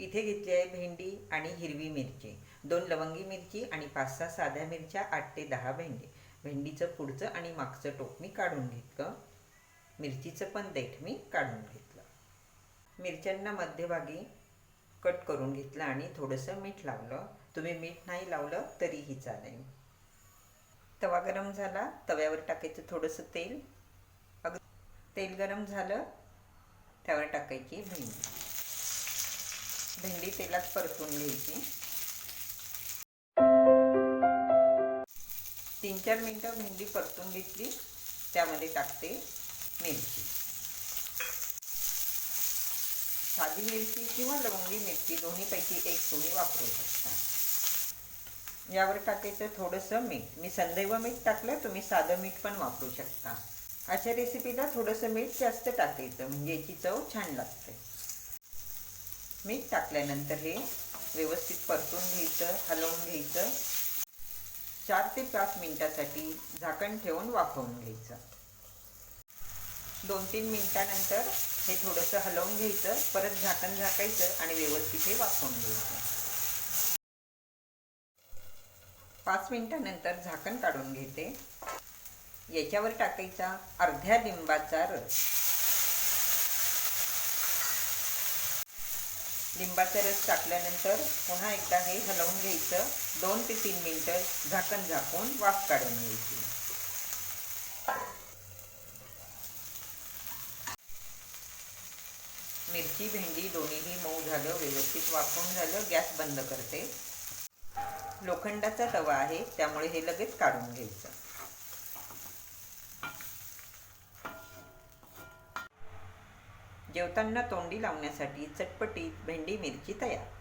इथे घेतली आहे भेंडी आणि हिरवी मिरची. दोन लवंगी मिरची आणि पाच सहा साध्या मिरच्या आठ ते दहा भेंडी. भेंडीचं पुढचं आणि मागचं टोक मी काढून घेतलं. मिरचीचं पण देठ मी काढून घेतलं. मिरच्यांना मध्यभागी कट करून घेतलं आणि थोडंसं मीठ लावलं. तुम्ही मीठ नाही लावलं तरीही चालेल. तवा गरम झाला. तव्यावर टाकायचं थोडंसं तेल. अग तेल गरम झालं. त्यावर टाकायची भेंडी. भेंडी तेलात परतून घ्यायची. तीन चार मिनटं भेंडी परतून घेतली त्यामध्ये टाकते मिरची. साधी मिरची किंवा लवंगी मिरची दोन्हीपैकी एक तुम्ही वापरू शकता. यावर टाकायचं थोडंसं मीठ. मी संदैव मीठ टाकलं तुम्ही साधं मीठ पण वापरू शकता. अशा रेसिपीला थोडंसं मीठ जास्त टाकायचं म्हणजे याची चव छान लागते. मीठ टाकल्यानंतर हे व्यवस्थित परतून घ्यायचं हलवून घ्यायचं. चार ते पाच मिनिटासाठी झाकण ठेवून वाफवून घ्यायचं. दोन तीन मिनटानंतर हे थोडंसं हलवून घ्यायचं परत झाकण झाकायचं आणि व्यवस्थित हे वाफवून घ्यायचं. पाच मिनटानंतर झाकण काढून घेते. याच्यावर टाकायचा अर्ध्या लिंबाचा रस. लिंबाचा रस टाकल्यानंतर पुन्हा एकदा हे हलवून घ्यायचं. दोन ते तीन मिनटं झाकण झाकून वाफ काढून घ्यायची. मिरची भेंडी दोन्हीही मऊ झालं व्यवस्थित वाफवून झालं गॅस बंद करते. लोखंडाचा तवा आहे त्यामुळे हे लगेच काढून घ्यायचं. जेवताना तोंडी लावण्यासाठी चटपटीत भेंडी मिरची तयार.